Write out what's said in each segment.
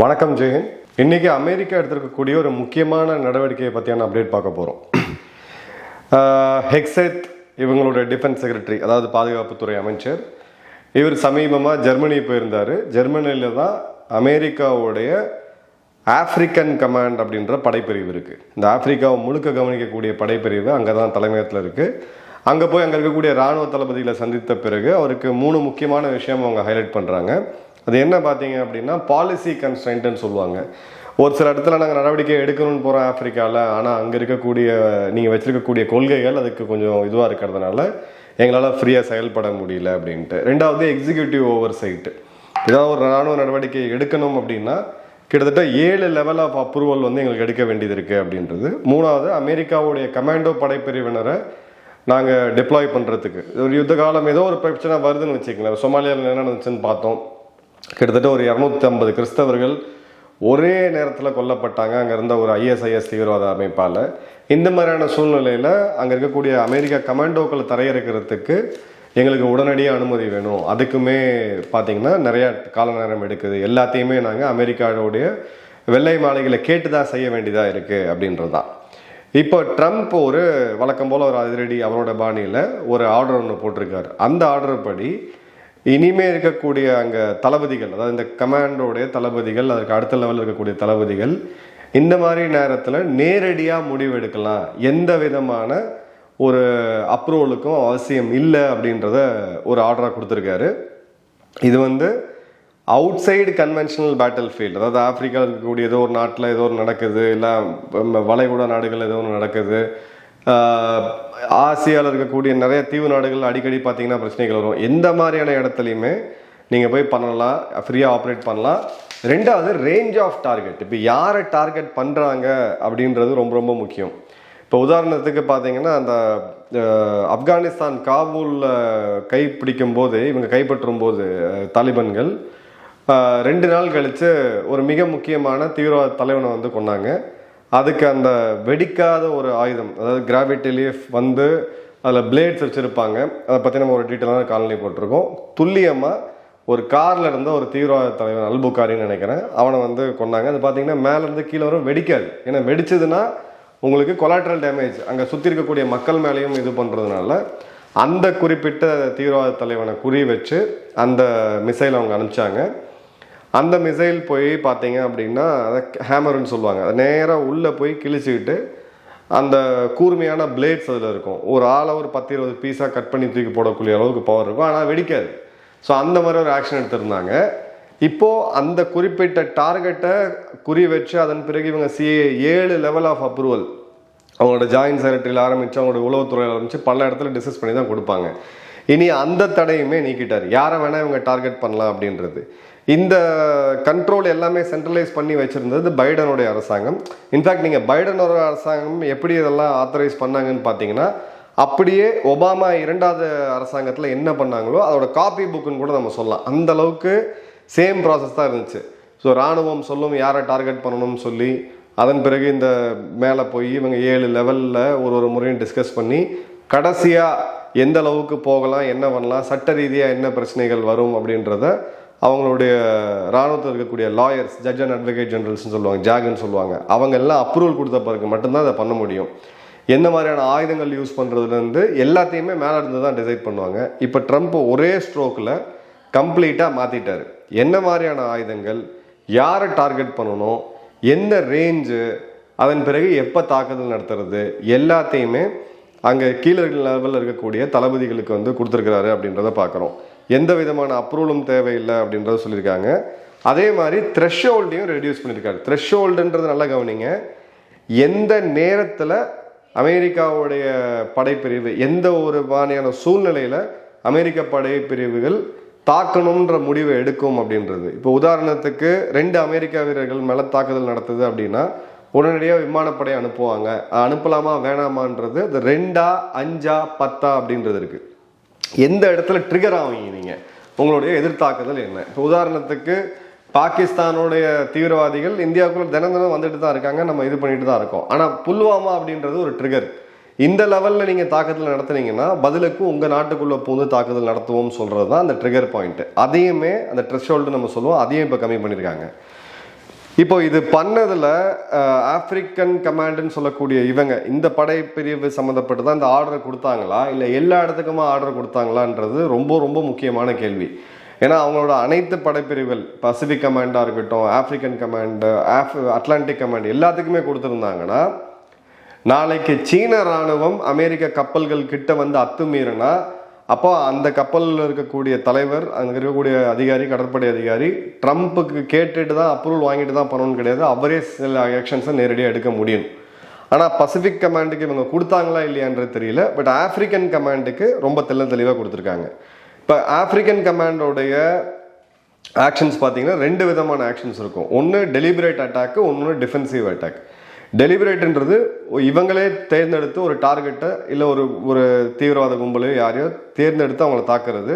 வணக்கம் ஜெயன் இன்னைக்கு அமெரிக்கா எடுத்திருக்கக்கூடிய ஒரு முக்கியமான நடவடிக்கையை பற்றியான அப்டேட் பார்க்க போகிறோம் ஹெக்ஸெத் இவங்களோட டிஃபென்ஸ் செக்ரட்டரி அதாவது பாதுகாப்புத்துறை அமைச்சர். இவர் சமீபமாக ஜெர்மனி போயிருந்தார். ஜெர்மனியில் தான் அமெரிக்காவுடைய ஆப்பிரிக்கன் கமாண்ட் அப்படின்ற படைப்பிரிவு இருக்குது இந்த ஆப்பிரிக்காவை முழுக்க கவனிக்கக்கூடிய படைப்பிரிவு அங்கே தான் தலைமையகத்தில் இருக்குது அங்கே போய் அங்கே இருக்கக்கூடிய இராணுவ தளபதிகளை சந்தித்த பிறகு அவருக்கு மூணு முக்கியமான விஷயம் அவங்க ஹைலைட் பண்ணுறாங்க அது என்ன பார்த்தீங்க அப்படின்னா பாலிசி கன்ஸ்டன்ட்னு சொல்லுவாங்க. ஒரு சில இடத்துல நாங்கள் நடவடிக்கை எடுக்கணும்னு போகிறோம் ஆஃப்ரிக்காவில் ஆனால் அங்கே இருக்கக்கூடிய நீங்கள் வச்சுருக்கக்கூடிய கொள்கைகள் அதுக்கு கொஞ்சம் இதுவாக இருக்கிறதுனால எங்களால் ஃப்ரீயாக செயல்பட முடியல அப்படின்ட்டு. ரெண்டாவது எக்ஸிக்யூட்டிவ் ஓவர் சைட்டு ஏதாவது ஒரு ராணுவ நடவடிக்கை எடுக்கணும் அப்படின்னா கிட்டத்தட்ட ஏழு லெவல் ஆஃப் அப்ரூவல் வந்து எங்களுக்கு எடுக்க வேண்டியது இருக்குது அப்படின்றது. மூணாவது அமெரிக்காவுடைய கமாண்டோ படைப்பிரிவினரை நாங்கள் டிப்ளாய் பண்ணுறதுக்கு ஒரு யுத்த காலம் ஏதோ ஒரு பிரச்சனை வருதுன்னு வச்சுக்கங்களேன். சோமாலியாவில் என்ன நடந்துச்சுன்னு பார்த்தோம். கிட்டத்தட்ட ஒரு இரநூத்தி ஐம்பது கிறிஸ்தவர்கள் ஒரே நேரத்தில் கொல்லப்பட்டாங்க. அங்கே இருந்த ஒரு ஐஎஸ்ஐஎஸ் தீவிரவாத அமைப்பால். இந்த மாதிரியான சூழ்நிலையில் அங்கே இருக்கக்கூடிய அமெரிக்கா கமாண்டோக்களை தரையிறக்கிறதுக்கு எங்களுக்கு உடனடியாக அனுமதி வேணும். அதுக்குமே பார்த்தீங்கன்னா நிறையா கால நேரம் எடுக்குது. எல்லாத்தையுமே நாங்கள் அமெரிக்காவுடைய வெள்ளை மாளிகளை கேட்டு தான் செய்ய வேண்டியதாக இருக்குது அப்படின்றது தான் இப்போ ட்ரம்ப் ஒரு வழக்கம் போல் ஒரு அதிரடி அவரோட பாணியில் ஒரு ஆர்டர் ஒன்று போட்டிருக்காரு. அந்த ஆர்டர் படி இனிமே இருக்கக்கூடிய அங்கே தளபதிகள் அதாவது இந்த கமாண்டோடைய தளபதிகள் அதுக்கு அடுத்த லெவலில் இருக்கக்கூடிய தளபதிகள் இந்த மாதிரி நேரத்தில் நேரடியாக முடிவு எடுக்கலாம். எந்த விதமான ஒரு அப்ரூவலுக்கும் அவசியம் இல்லை அப்படின்றத ஒரு ஆர்டராக கொடுத்துருக்காரு. இது வந்து outside conventional battle field அதாவது ஆப்பிரிக்காவில் இருக்கக்கூடிய ஏதோ ஒரு நாட்டில் ஏதோ ஒரு நடக்குது இல்லை வளைகுடா நாடுகள் ஏதோ ஒன்று நடக்குது ஆசியாவில் இருக்கக்கூடிய நிறைய தீவு நாடுகள் அடிக்கடி பார்த்தீங்கன்னா பிரச்சனைகள் வரும். எந்த மாதிரியான இடத்துலையுமே நீங்கள் போய் பண்ணலாம் ஃப்ரீயாக ஆப்ரேட் பண்ணலாம். ரெண்டாவது ரேஞ்ச் ஆஃப் டார்கெட் இப்போ யாரை டார்கெட் பண்ணுறாங்க அப்படின்றது ரொம்ப ரொம்ப முக்கியம். இப்போ உதாரணத்துக்கு பார்த்தீங்கன்னா அந்த ஆப்கானிஸ்தான் காபூலில் கைப்பிடிக்கும் போது இவங்க கைப்பற்றும் போது தாலிபன்கள் ரெண்டு நாள் கழித்து ஒரு மிக முக்கியமான தீவிரவாத தலைவனை வந்து கொண்டாங்க அதுக்கு அந்த வெடிக்காத ஒரு ஆயுதம் அதாவது கிராவிட்டி லீஃப் வந்து அதில் பிளேட்ஸ் வச்சுருப்பாங்க. அதை பற்றி நம்ம ஒரு டீட்டெயிலான காலனி போட்டிருக்கோம். துல்லியமாக ஒரு காரில் இருந்த ஒரு தீவிரவாத தலைவன் அல்புக்காரின்னு நினைக்கிறேன் அவனை வந்து கொண்டாங்க அது பார்த்தீங்கன்னா மேலேருந்து கீழே வரும் வெடிக்காது. ஏன்னா வெடிச்சதுன்னா உங்களுக்கு கொலாட்ரல் டேமேஜ் அங்கே சுற்றி இருக்கக்கூடிய மக்கள் மேலேயும் இது பண்ணுறதுனால அந்த குறிப்பிட்ட தீவிரவாத தலைவனை குறி வச்சு அந்த மிசைல் அவங்க அனுப்பிச்சாங்க. அந்த மிசைல் போய் பார்த்தீங்க அப்படின்னா அதை ஹேமர்னு சொல்லுவாங்க. அதை நேராக உள்ளே போய் கிழிச்சுக்கிட்டு அந்த கூர்மையான பிளேட்ஸ் அதில் இருக்கும். ஒரு ஆளை ஒரு பத்து இருபது பீஸாக கட் பண்ணி தூக்கி போடக்கூடிய அளவுக்கு பவர் இருக்கும். ஆனால் வெடிக்காது. ஸோ அந்த மாதிரி ஒரு ஆக்ஷன் எடுத்திருந்தாங்க. இப்போது அந்த குறிப்பிட்ட டார்கெட்டை குறி வச்சு அதன் பிறகு இவங்க சிஏ ஏழு லெவல் ஆஃப் அப்ரூவல் அவங்களோட ஜாயின்ட் செக்ரட்டரியில் ஆரம்பித்து அவங்களோட உளவுத்துறையில் ஆரம்பித்து பல இடத்துல டிஸ்கஸ் பண்ணி தான் கொடுப்பாங்க. இனி அந்த தடையுமே நீக்கிட்டார். யாரை வேணால் இவங்க டார்கெட் பண்ணலாம் அப்படின்றது. இந்த கண்ட்ரோல் எல்லாமே சென்ட்ரலைஸ் பண்ணி வச்சுருந்தது பைடனுடைய அரசாங்கம். இன்ஃபேக்ட் நீங்கள் பைடனோட அரசாங்கம் எப்படி இதெல்லாம் ஆத்தரைஸ் பண்ணாங்கன்னு பார்த்தீங்கன்னா அப்படியே ஒபாமா இரண்டாவது அரசாங்கத்தில் என்ன பண்ணாங்களோ அதோட காப்பி புக்குன்னு கூட நம்ம சொல்லலாம். அந்த அளவுக்கு சேம் ப்ராசஸ் தான் இருந்துச்சு. ஸோ ராணுவம் சொல்லும் யாரை டார்கெட் பண்ணணும்னு சொல்லி அதன் பிறகு இந்த மேலே போய் இவங்க ஏழு லெவலில் ஒரு ஒரு முறையும் டிஸ்கஸ் பண்ணி கடைசியாக எந்த அளவுக்கு போகலாம் என்ன பண்ணலாம் சட்ட ரீதியாக என்ன பிரச்சனைகள் வரும் அப்படின்றத அவங்களுடைய ராணுவத்தில் இருக்கக்கூடிய லாயர்ஸ் ஜட்ஜ் அண்ட் அட்வொகேட் ஜெனரல்ஸ்னு சொல்லுவாங்க ஜாகுன்னு சொல்லுவாங்க. அவங்க எல்லாம் அப்ரூவல் கொடுத்த பிறகு மட்டும்தான் அதை பண்ண முடியும். எந்த மாதிரியான ஆயுதங்கள் யூஸ் பண்ணுறதுலேருந்து எல்லாத்தையுமே மேலே இருந்து தான் டிசைட் பண்ணுவாங்க. இப்போ ட்ரம்ப் ஒரே ஸ்ட்ரோக்கில் கம்ப்ளீட்டாக மாற்றிட்டார் என்ன மாதிரியான ஆயுதங்கள் யாரை டார்கெட் பண்ணணும் எந்த ரேஞ்சு அதன் பிறகு எப்போ தாக்குதல் நடத்துறது எல்லாத்தையுமே அங்கே கீழே லெவலில் இருக்கக்கூடிய தளபதிகளுக்கு வந்து கொடுத்துருக்கிறாரு அப்படின்றத பார்க்குறோம். எந்த விதமான அப்ரூவலும் தேவையில்லை அப்படின்றத சொல்லியிருக்காங்க. அதே மாதிரி த்ரெஷ்ஹோல்டையும் ரெடியூஸ் பண்ணியிருக்காரு. த்ரெஷ்ஹோல்டுன்றது நல்லா கவனிங்க. எந்த நேரத்தில் அமெரிக்காவுடைய படைப்பிரிவு எந்த ஒரு மாதிரியான சூழ்நிலையில் அமெரிக்க படைப்பிரிவுகள் தாக்கணுன்ற முடிவை எடுக்கும் அப்படின்றது. இப்போ உதாரணத்துக்கு ரெண்டு அமெரிக்கா வீரர்கள் மேலே தாக்குதல் நடத்துது அப்படின்னா உடனடியாக விமானப்படை அனுப்புவாங்க. அனுப்பலாமா வேணாமான்றது இது ரெண்டா அஞ்சா பத்தா அப்படின்றது இருக்குது எந்த இடத்துல ட்ரிகர் ஆவீங்க? நீங்கள் உங்களுடைய எதிர்த்தாக்குதல் என்ன? இப்போ உதாரணத்துக்கு பாகிஸ்தானுடைய தீவிரவாதிகள் இந்தியாவுக்குள்ள தினம் தினம் வந்துட்டு தான் இருக்காங்க நம்ம இது பண்ணிட்டு தான் இருக்கோம். ஆனால் புல்வாமா அப்படின்றது ஒரு ட்ரிகர் இந்த லெவலில் நீங்கள் தாக்குதல் நடத்துனீங்கன்னா பதிலுக்கு உங்கள் நாட்டுக்குள்ளே பூந்து தாக்குதல் நடத்துவோம் சொல்கிறது தான் அந்த ட்ரிகர் பாயிண்ட்டு அதையுமே அந்த த்ரெஷ்ஹோல்டு நம்ம சொல்லுவோம் அதையும் இப்போ கம்மி பண்ணியிருக்காங்க இப்போ இது பண்ணதில் ஆப்பிரிக்கன் கமாண்டுன்னு சொல்லக்கூடிய இவங்க இந்த படைப்பிரிவு சம்மந்தப்பட்டு தான் இந்த ஆர்டர் கொடுத்தாங்களா? இல்லை எல்லா இடத்துக்குமா ஆர்டர் கொடுத்தாங்களான்றது ரொம்ப ரொம்ப முக்கியமான கேள்வி. ஏன்னா அவங்களோட அனைத்து படைப்பிரிவுகள் பசிபிக் கமாண்டாக இருக்கட்டும் African command of Atlantic command எல்லாத்துக்குமே கொடுத்துருந்தாங்கன்னா நாளைக்கு சீன ராணுவம் அமெரிக்க கப்பல்கள் கிட்ட வந்து அத்துமீறினா அப்போ அந்த கப்பலில் இருக்கக்கூடிய தலைவர் அங்கே இருக்கக்கூடிய அதிகாரி கடற்படை அதிகாரி ட்ரம்ப்புக்கு கேட்டுட்டு தான் அப்ரூவல் வாங்கிட்டு தான் பண்ணணும்னு கிடையாது. அவரே சில ஆக்ஷன்ஸை நேரடியாக எடுக்க முடியும். ஆனால் பசிபிக் கமாண்டுக்கு இவங்க கொடுத்தாங்களா இல்லையான்றது தெரியல. பட் ஆப்பிரிக்கன் கமாண்டுக்கு ரொம்ப தெல்ல தெளிவாக கொடுத்துருக்காங்க. இப்போ ஆப்பிரிக்கன் கமாண்டோடைய ஆக்ஷன்ஸ் பார்த்தீங்கன்னா ரெண்டு விதமான ஆக்ஷன்ஸ் இருக்கும். ஒன்று டெலிபரேட் அட்டாக்கு ஒன்று டிஃபென்சிவ் அட்டாக் டெலிபரேட்ன்றது இவங்களே தேர்ந்தெடுத்து ஒரு டார்கெட்டை இல்லை ஒரு ஒரு தீவிரவாத கும்பலையோ யாரையோ தேர்ந்தெடுத்து அவங்கள தாக்குறது.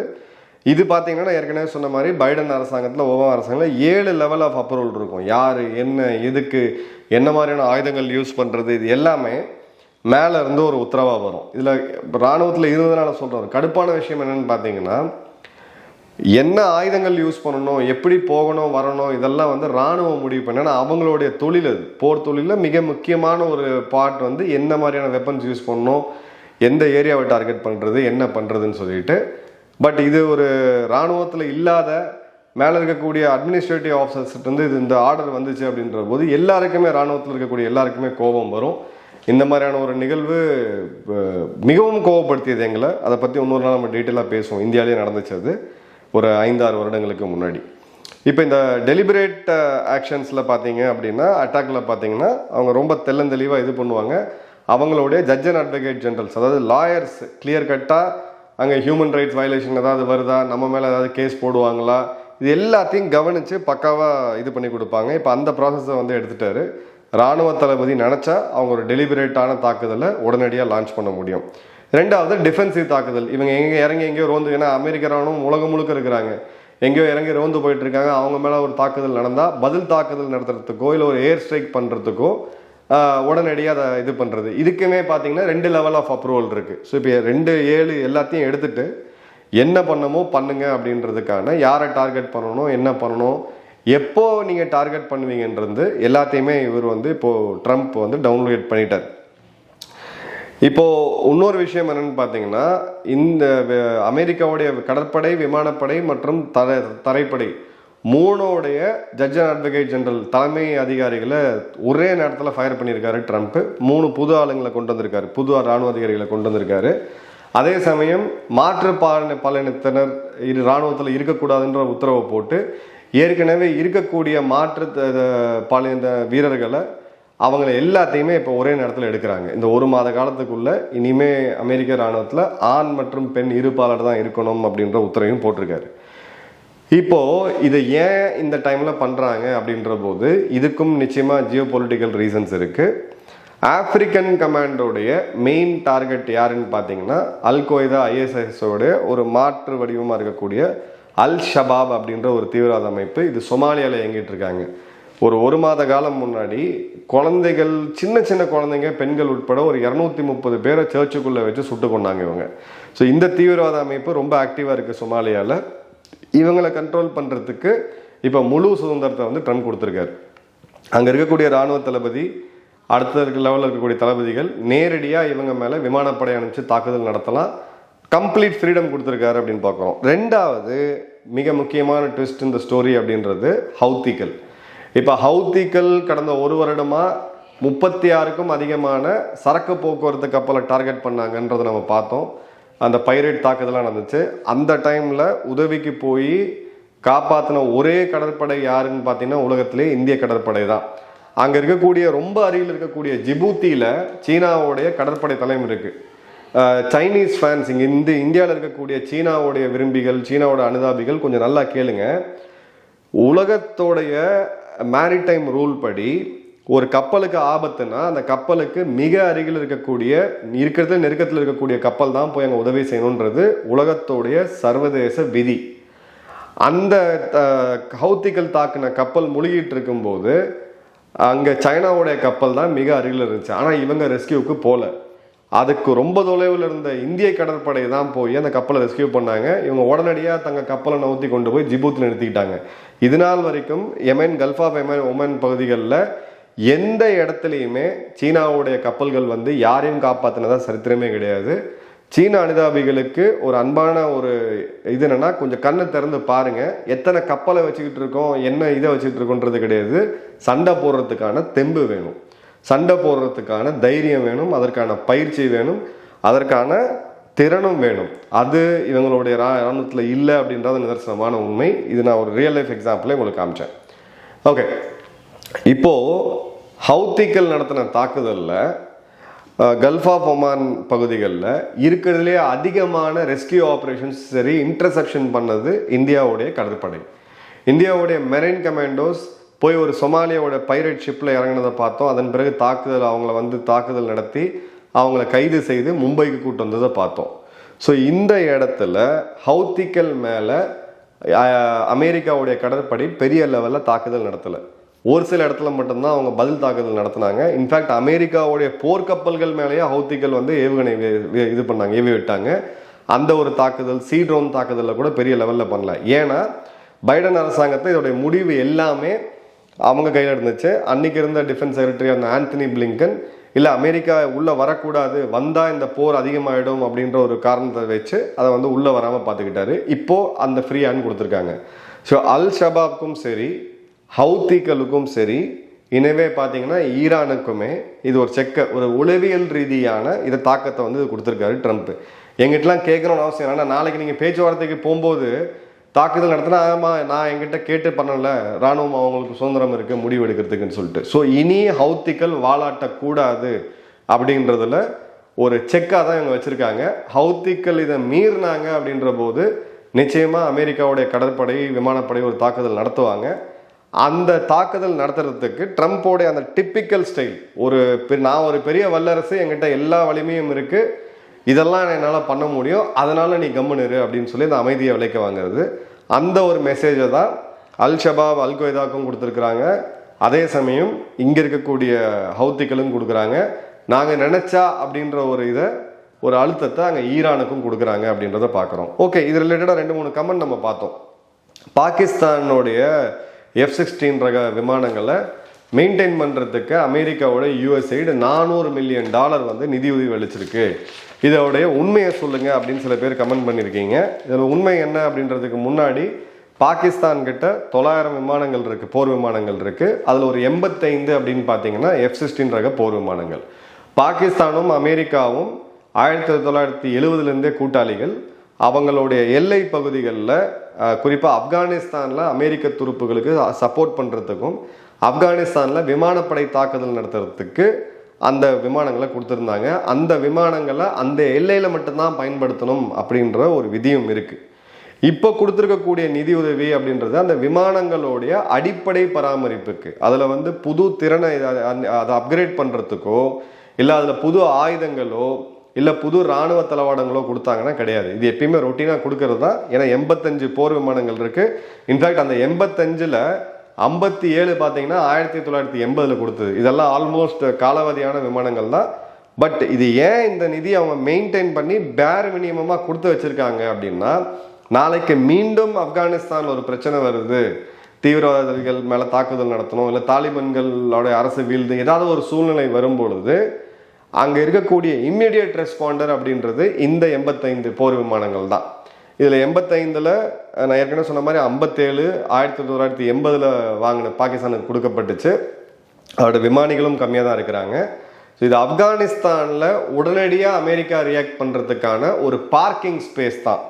இது பார்த்தீங்கன்னா ஏற்கனவே சொன்ன மாதிரி பைடன் அரசாங்கத்தில் ஒவ்வொரு அரசாங்கத்தில் ஏழு லெவல் ஆஃப் அப்ரூவல் இருக்கும். யார் என்ன எதுக்கு என்ன மாதிரியான ஆயுதங்கள் யூஸ் பண்ணுறது இது எல்லாமே மேலே இருந்து ஒரு உத்தரவாக வரும். இதில் இராணுவத்தில் இருந்ததுனால சொல்கிறோம் கடுப்பான விஷயம் என்னென்னு பார்த்தீங்கன்னா என்ன ஆயுதங்கள் யூஸ் பண்ணணும் எப்படி போகணும் வரணும் இதெல்லாம் வந்து ராணுவம் முடிவு பண்ணேன்னா அவங்களுடைய தொழில் அது. போர் தொழிலில் மிக முக்கியமான ஒரு பார்ட் வந்து என்ன மாதிரியான வெப்பன்ஸ் யூஸ் பண்ணணும் எந்த ஏரியாவை டார்கெட் பண்ணுறது என்ன பண்ணுறதுன்னு சொல்லிட்டு. பட் இது ஒரு ராணுவத்தில் இல்லாத மேலே இருக்கக்கூடிய அட்மினிஸ்ட்ரேட்டிவ் ஆஃபீஸர்ஸ்ட்டு வந்து இது இந்த ஆர்டர் வந்துச்சு அப்படின்ற போது எல்லாருக்குமே ராணுவத்தில் இருக்கக்கூடிய எல்லாருக்குமே கோபம் வரும். இந்த மாதிரியான ஒரு நிகழ்வு மிகவும் கோவப்படுத்தியது எங்களை. அதை பற்றி இன்னொரு நாள் நம்ம டீட்டெயிலாக பேசுவோம். இந்தியாவிலேயே நடந்துச்சு அது. ஒரு ஐந்தாறு வருடங்களுக்கு முன்னாடி. இப்போ இந்த டெலிபரேட் ஆக்ஷன்ஸில் பார்த்தீங்க அப்படின்னா அட்டாக்ல பார்த்தீங்கன்னா அவங்க ரொம்ப தெள்ளந்தெளிவாக இது பண்ணுவாங்க. அவங்களுடைய ஜட்ஜ் அண்ட் அட்வொகேட் ஜெனரல்ஸ் அதாவது லாயர்ஸ் கிளியர் கட்டாக அங்கே ஹியூமன் ரைட்ஸ் வயலேஷன் ஏதாவது வருதா நம்ம மேலே ஏதாவது கேஸ் போடுவாங்களா இது எல்லாத்தையும் கவனித்து பக்காவாக இது பண்ணி கொடுப்பாங்க. இப்போ அந்த ப்ராசஸை வந்து எடுத்துட்டாரு. ராணுவ தளபதி நினச்சா அவங்க ஒரு டெலிபரேட்டான தாக்குதலை உடனடியாக லான்ச் பண்ண முடியும். ரெண்டாவது டிஃபென்சிவ் தாக்குதல். இவங்க எங்கே இறங்கி எங்கேயோ ரோந்து ஏன்னா அமெரிக்க ராணுவம் உலகம் முழுக்க இருக்கிறாங்க. எங்கேயோ இறங்கி ரோந்து போயிட்டு இருக்காங்க அவங்க மேலே ஒரு தாக்குதல் நடந்தால் பதில் தாக்குதல் நடத்துறதுக்கோ இல்லை ஒரு ஏர் ஸ்ட்ரைக் பண்ணுறதுக்கோ உடனடியாக அதை இது பண்ணுறது இதுக்குமே பார்த்தீங்கன்னா ரெண்டு லெவல் ஆஃப் அப்ரூவல் இருக்குது ஸோ இப்போ ரெண்டு ஏழு எல்லாத்தையும் எடுத்துட்டு என்ன பண்ணமோ பண்ணுங்க அப்படின்றதுக்கான யாரை டார்கெட் பண்ணணும் என்ன பண்ணணும் எப்போ நீங்கள் டார்கெட் பண்ணுவீங்கன்றது எல்லாத்தையுமே இவர் வந்து இப்போது ட்ரம்ப் வந்து டவுன்லோட் பண்ணிட்டார். இப்போ இன்னொரு விஷயம் என்னன்னு பார்த்தீங்கன்னா இந்த அமெரிக்காவுடைய கடற்படை விமானப்படை மற்றும் தர தரைப்படை மூணோடைய ஜட்ஜ் அண்ட் அட்வொகேட் ஜெனரல் தலைமை அதிகாரிகளை ஒரே நேரத்தில் ஃபயர் பண்ணியிருக்காரு ட்ரம்ப்பு மூணு புது ஆளுங்களை கொண்டு வந்திருக்காரு. புது ராணுவ அதிகாரிகளை கொண்டு வந்திருக்காரு. அதே சமயம் மாற்று பாலின பாலினத்தினர் இரு இராணுவத்தில் இருக்கக்கூடாதுன்ற உத்தரவை போட்டு ஏற்கனவே இருக்கக்கூடிய மாற்று த- பாலின வீரர்களை அவங்கள எல்லாத்தையுமே இப்போ ஒரே நேரத்தில் எடுக்கிறாங்க. இந்த ஒரு மாத காலத்துக்குள்ளே இனிமே அமெரிக்க இராணுவத்தில் ஆண் மற்றும் பெண் இருப்பாளர் தான் இருக்கணும் அப்படின்ற உத்தரவையும் போட்டிருக்காரு. இப்போது இதை ஏன் இந்த டைமில் பண்ணுறாங்க அப்படின்ற போது இதுக்கும் நிச்சயமாக ஜியோ பொலிட்டிக்கல் ரீசன்ஸ் இருக்குது ஆப்பிரிக்கன் கமாண்டோடைய மெயின் டார்கெட் யாருன்னு பார்த்தீங்கன்னா அல் கொய்தா ஒரு மாற்று வடிவமாக இருக்கக்கூடிய அல் ஷபாப் அப்படின்ற ஒரு தீவிரவாத அமைப்பு இது சொமாலியாவில் இயங்கிட்டு இருக்காங்க. ஒரு ஒரு மாத காலம் முன்னாடி குழந்தைகள் சின்ன சின்ன குழந்தைங்க பெண்கள் உட்பட ஒரு இரநூத்தி முப்பது பேரை சர்ச்சுக்குள்ளே வச்சு சுட்டு கொண்டாங்க இவங்க. ஸோ இந்த தீவிரவாத அமைப்பு ரொம்ப ஆக்டிவாக இருக்குது சொமாலியாவில் இவங்களை கண்ட்ரோல் பண்ணுறதுக்கு இப்போ முழு சுதந்திரத்தை வந்து ட்ரம்ப் கொடுத்துருக்காரு. அங்கே இருக்கக்கூடிய இராணுவ தளபதி அடுத்த லெவலில் இருக்கக்கூடிய தளபதிகள் நேரடியாக இவங்க மேலே விமானப்படை அனுப்பிச்சு தாக்குதல் நடத்தலாம். கம்ப்ளீட் ஃப்ரீடம் கொடுத்துருக்காரு அப்படின்னு பார்க்குறோம். ரெண்டாவது மிக முக்கியமான ட்விஸ்ட் இந்த ஸ்டோரி அப்படின்றது ஹவுத்திகள். இப்போ ஹவுத்திகள் கடந்த ஒரு வருடமாக முப்பத்தி ஆறுக்கும் அதிகமான சரக்கு போக்குவரத்து கப்பலை டார்கெட் பண்ணாங்கன்றதை நம்ம பார்த்தோம். அந்த பைரேட் தாக்குதலாம் நடந்துச்சு. அந்த டைமில் உதவிக்கு போய் காப்பாற்றின ஒரே கடற்படை யாருன்னு பார்த்தீங்கன்னா உலகத்திலே இந்திய கடற்படை தான். அங்கே இருக்கக்கூடிய ரொம்ப அருகில் இருக்கக்கூடிய ஜிபூத்தியில் சீனாவுடைய கடற்படை தலைமை இருக்குது சைனீஸ் ஃபேன்ஸ் இங்கே இந்த இந்தியாவில் இருக்கக்கூடிய சீனாவுடைய விரும்பிகள் சீனாவோட அனுதாபிகள் கொஞ்சம் நல்லா கேளுங்க. உலகத்தோடைய மேரிடைம் ரூல் படி ஒரு கப்பலுக்கு ஆபத்துனா அந்த கப்பலுக்கு மிக அருகில் இருக்கக்கூடிய இருக்கிறது நெருக்கத்தில் இருக்கக்கூடிய கப்பல் தான் போய் அங்கே உதவி செய்யணுன்றது உலகத்தோடைய சர்வதேச விதி. அந்த ஹவுத்திகள் தாக்குன கப்பல் முழுகிட்டு இருக்கும்போது அங்கே சைனாவுடைய கப்பல் தான் மிக அருகில் இருந்துச்சு. ஆனால் இவங்க ரெஸ்கியூக்கு போகல அதுக்கு ரொம்ப தொலைவில் இருந்த இந்திய கடற்படை தான் போய் அந்த கப்பலை ரெஸ்கியூ பண்ணாங்க. இவங்க உடனடியாக தங்க கப்பலை நவுத்தி கொண்டு போய் ஜிபூத்தில் நிறுத்திக்கிட்டாங்க. இது நாள் வரைக்கும் Yemen gulf of Yemen Oman பகுதிகளில் எந்த இடத்துலையுமே சீனாவுடைய கப்பல்கள் வந்து யாரையும் காப்பாற்றினதா சரித்திரமே கிடையாது. சீன அனுதாபிகளுக்கு ஒரு அன்பான ஒரு இது என்னென்னா கொஞ்சம் கண்ணை திறந்து பாருங்கள் எத்தனை கப்பலை வச்சுக்கிட்டு இருக்கோம் என்ன இதை வச்சுக்கிட்டு இருக்கோன்றது கிடையாது. சண்டை போடுறதுக்கான தெம்பு வேணும். சண்டை போடுறதுக்கான தைரியம் வேணும் அதற்கான பயிற்சி வேணும் அதற்கான திறனும் வேணும். அது இவங்களுடைய ரா இராணுவத்தில் இல்லை அப்படின்றது நிதர்சனமான உண்மை. இது நான் ஒரு ரியல் லைஃப் எக்ஸாம்பிளே உங்களுக்கு காமிச்சேன். ஓகே இப்போது ஹவுத்திக்கள் நடத்தின தாக்குதலில் கல்ஃப் ஆஃப் ஒமான் பகுதிகளில் இருக்கிறதுலே அதிகமான ரெஸ்கியூ ஆப்ரேஷன்ஸ் சரி இன்டர்செப்ஷன் பண்ணது இந்தியாவுடைய கடற்படை. இந்தியாவுடைய மெரைன் கமாண்டோஸ் போய் ஒரு சொமாலியாவோட பைரட் ஷிப்பில் இறங்கினதை பார்த்தோம். அதன் பிறகு தாக்குதல் அவங்கள வந்து தாக்குதல் நடத்தி அவங்கள கைது செய்து மும்பைக்கு கூட்டு வந்ததை பார்த்தோம். ஸோ இந்த இடத்துல ஹவுத்திக்கல் மேலே அமெரிக்காவுடைய கடற்படை பெரிய லெவலில் தாக்குதல் நடத்தலை. ஒரு சில இடத்துல மட்டும்தான் அவங்க பதில் தாக்குதல் நடத்தினாங்க. இன்ஃபேக்ட் அமெரிக்காவுடைய போர்க்கப்பல்கள் மேலேயே ஹவுத்திகள் வந்து ஏவுகணை வே- இது பண்ணாங்க ஏவி விட்டாங்க. அந்த ஒரு தாக்குதல் சீ ட்ரோன் தாக்குதலில் கூட பெரிய லெவலில் பண்ணல. ஏன்னா பைடன் அரசாங்கத்தை இதோடைய முடிவு எல்லாமே அவங்க கையில் இருந்துச்சு. அன்னைக்கு இருந்த டிஃபென்ஸ் செக்ரட்டரி அந்த ஆந்தனி பிளிங்கன் இல்லை அமெரிக்கா உள்ளே வரக்கூடாது. வந்தால் இந்த போர் அதிகமாகிடும் அப்படின்ற ஒரு காரணத்தை வச்சு அதை வந்து உள்ளே வராமல் பார்த்துக்கிட்டாரு. இப்போது அந்த ஃப்ரீ ஹேண்ட் கொடுத்துருக்காங்க. ஸோ அல் ஷபாப்க்கும் சரி ஹவுத்திகளுக்கும் சரி இனவே பார்த்தீங்கன்னா ஈரானுக்குமே இது ஒரு செக்க ஒரு உளவியல் ரீதியான இதை தாக்கத்தை வந்து இது கொடுத்துருக்காரு ட்ரம்ப் எங்கிட்டலாம் கேட்கணும்னு அவசியம் ஆனால் நாளைக்கு நீங்கள் பேச்சுவார்த்தைக்கு போகும்போது தாக்குதல் நடத்தினா ஆமாம் நான் என்கிட்ட கேட்டு பண்ணல. ராணுவம் அவங்களுக்கு சுதந்திரம் இருக்குது முடிவு எடுக்கிறதுக்குன்னு சொல்லிட்டு. ஸோ இனி ஹவுத்திகள் வாலாட்டக்கூடாது அப்படின்றதுல ஒரு செக்காக தான் இவங்க வச்சுருக்காங்க. ஹவுத்திக்கள் இதை மீறினாங்க அப்படின்ற போது நிச்சயமாக அமெரிக்காவுடைய கடற்படை விமானப்படை ஒரு தாக்குதல் நடத்துவாங்க. அந்த தாக்குதல் நடத்துறதுக்கு ட்ரம்ப்போடைய அந்த டிப்பிக்கல் ஸ்டைல் ஒரு பெ- நான் ஒரு பெரிய வல்லரசு என்கிட்ட எல்லா வலிமையும் இருக்குது இதெல்லாம் என்னால் பண்ண முடியும். அதனால் நீ கம்முன்னு இரு அப்படின்னு சொல்லி இந்த அமைதியை விளைக்க வாங்குறது. அந்த ஒரு மெசேஜை தான் அல் ஷபாப் அல் கொய்தாக்கும் கொடுத்துருக்குறாங்க. அதே சமயம் இங்கே இருக்கக்கூடிய ஹவுத்திகளும் கொடுக்குறாங்க. நாங்கள் நினச்சா அப்படின்ற ஒரு இதை ஒரு அழுத்தத்தை அங்கே ஈரானுக்கும் கொடுக்குறாங்க அப்படின்றத பார்க்குறோம் ஓகே இது ரிலேட்டடாக ரெண்டு மூணு கமெண்ட் நம்ம பார்த்தோம். பாகிஸ்தானுடைய எஃப் சிக்ஸ்டீன் ரக விமானங்களை மெயின்டைன் பண்ணுறதுக்கு அமெரிக்காவோட யூஎஸ்ஐடு நானூறு மில்லியன் டாலர் வந்து நிதியுதவி அளிச்சிருக்கு. இதோடைய உண்மையை சொல்லுங்க அப்படின்னு சில பேர் கமெண்ட் பண்ணியிருக்கீங்க. இதில் உண்மை என்ன அப்படின்றதுக்கு முன்னாடி பாகிஸ்தான் கிட்ட தொள்ளாயிரம் விமானங்கள் இருக்குது போர் விமானங்கள் இருக்குது அதில் ஒரு எண்பத்தைந்து அப்படின்னு பார்த்தீங்கன்னா எஃப் சிக்ஸ்டீன் ரக போர் விமானங்கள். பாகிஸ்தானும் அமெரிக்காவும் ஆயிரத்தி தொள்ளாயிரத்தி எழுபதுலேருந்தே கூட்டாளிகள். அவங்களுடைய எல்லை பகுதிகளில் குறிப்பாக ஆப்கானிஸ்தானில் அமெரிக்க துருப்புகளுக்கு சப்போர்ட் பண்ணுறதுக்கும் ஆப்கானிஸ்தானில் விமானப்படை தாக்குதல் நடத்துறதுக்கு அந்த விமானங்களை கொடுத்துருந்தாங்க. அந்த விமானங்களை அந்த எல்லையில் மட்டும்தான் பயன்படுத்தணும் அப்படின்ற ஒரு விதியும் இருக்குது இப்போ கொடுத்துருக்கக்கூடிய நிதியுதவி அப்படின்றது அந்த விமானங்களுடைய அடிப்படை பராமரிப்புக்கு. அதில் வந்து புது திறனை அதை அப்கிரேட் பண்ணுறதுக்கோ இல்லை அதில் புது ஆயுதங்களோ இல்லை புது இராணுவ தளவாடங்களோ கொடுத்தாங்கன்னா கிடையாது. இது எப்பயுமே ரொட்டீனாக கொடுக்கறது தான் ஏன்னா எண்பத்தஞ்சு போர் விமானங்கள் இருக்குது இன்ஃபேக்ட் அந்த எண்பத்தஞ்சில் ஐம்பத்தி ஏழு பார்த்தீங்கன்னா ஆயிரத்தி தொள்ளாயிரத்தி எண்பதில் கொடுத்தது. இதெல்லாம் ஆல்மோஸ்ட் காலாவதியான விமானங்கள் தான். பட் இது ஏன் இந்த நிதி அவங்க மெயின்டைன் பண்ணி பேர் மினிமமாக கொடுத்து வச்சிருக்காங்க அப்படின்னா நாளைக்கு மீண்டும் ஆப்கானிஸ்தான் ஒரு பிரச்சனை வருது. தீவிரவாதிகள் மேலே தாக்குதல் நடத்தணும் இல்லை தாலிபன்களோட அரசு வீழ்ந்து ஏதாவது ஒரு சூழ்நிலை வரும் பொழுது அங்கே இருக்கக்கூடிய இம்மிடியட் ரெஸ்பாண்டர் அப்படின்றது இந்த எண்பத்தைந்து போர் விமானங்கள் தான். இதில் எண்பத்தைந்தில் நான் ஏற்கனவே சொன்ன மாதிரி ஐம்பத்தேழு ஆயிரத்தி தொள்ளாயிரத்தி எண்பதில் வாங்கின பாகிஸ்தானுக்கு கொடுக்கப்பட்டுச்சு. அதோட விமானிகளும் கம்மியாக தான் இருக்கிறாங்க. ஸோ இது ஆப்கானிஸ்தானில் உடனடியாக அமெரிக்கா ரியாக்ட் பண்ணுறதுக்கான ஒரு பார்க்கிங் ஸ்பேஸ் தான்.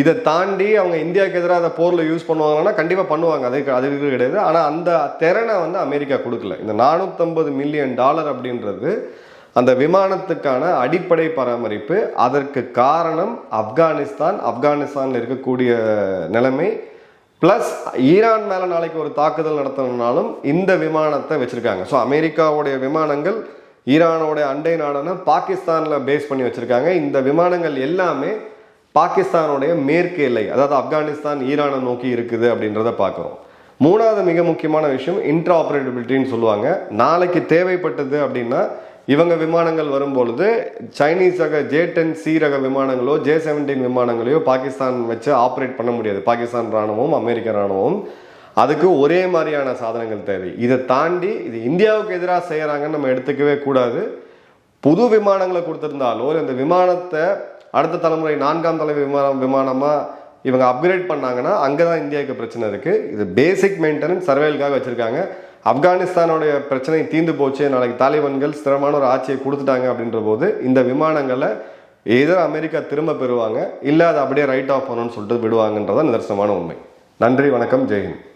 இதை தாண்டி அவங்க இந்தியாவுக்கு எதிராக அதை போரில் யூஸ் பண்ணுவாங்கன்னா கண்டிப்பாக பண்ணுவாங்க. அதுக்கு அது கிடையாது. ஆனால் அந்த திறனை வந்து அமெரிக்கா கொடுக்கல. இந்த நானூற்றம்பது மில்லியன் டாலர் அப்படின்றது அந்த விமானத்துக்கான அடிப்படை பராமரிப்பு அதற்கு காரணம் ஆப்கானிஸ்தான். ஆப்கானிஸ்தானில் இருக்கக்கூடிய நிலைமை. ப்ளஸ் ஈரான் மேலே நாளைக்கு ஒரு தாக்குதல் நடத்தணும்னாலும் இந்த விமானத்தை வச்சுருக்காங்க. ஸோ அமெரிக்காவுடைய விமானங்கள் ஈரானோடைய அண்டை நாடான பாகிஸ்தானில் பேஸ் பண்ணி வச்சுருக்காங்க. இந்த விமானங்கள் எல்லாமே பாகிஸ்தானுடைய மேற்கு எல்லை அதாவது ஆப்கானிஸ்தான் ஈரானை நோக்கி இருக்குது அப்படின்றத பார்க்குறோம். மூணாவது மிக முக்கியமான விஷயம் இன்ட்ரா ஆப்ரேட்டபிலிட்டின்னு சொல்லுவாங்க. நாளைக்கு தேவைப்பட்டது அப்படின்னா இவங்க விமானங்கள் வரும்பொழுது சைனீஸ் ரக ஜே டென் சி ரக விமானங்களோ ஜே செவன்டீன் விமானங்களையோ பாகிஸ்தான் வச்சு ஆப்ரேட் பண்ண முடியாது. பாகிஸ்தான் ராணுவம் அமெரிக்க ராணுவம் அதுக்கு ஒரே மாதிரியான சாதனங்கள் தேவை. இதை தாண்டி இது இந்தியாவுக்கு எதிராக செய்கிறாங்கன்னு நம்ம எடுத்துக்கவே கூடாது. புது விமானங்களை கொடுத்துருந்தாலோ இந்த விமானத்தை அடுத்த தலைமுறை நான்காம் தலைமை விமானம் விமானமாக இவங்க அப்கிரேட் பண்ணாங்கன்னா அங்கே தான் இந்தியாவுக்கு பிரச்சனை இருக்குது இது பேசிக் மெயின்டெனன்ஸ் சர்வேலுக்காக வச்சுருக்காங்க. ஆப்கானிஸ்தானுடைய பிரச்சனை தீர்ந்து போச்சு. நாளைக்கு தாலிபான்கள் ஸ்திரமான ஒரு ஆட்சியை கொடுத்துட்டாங்க அப்படின்ற போது இந்த விமானங்களை ஏதோ அமெரிக்கா திரும்ப பெறுவாங்க. இல்லை அதை அப்படியே ரைட் ஆஃப் பண்ணணும்னு சொல்லிட்டு விடுவாங்கன்றதான் நிதர்சனமான உண்மை. நன்றி வணக்கம் ஜெய்ஹிந்த்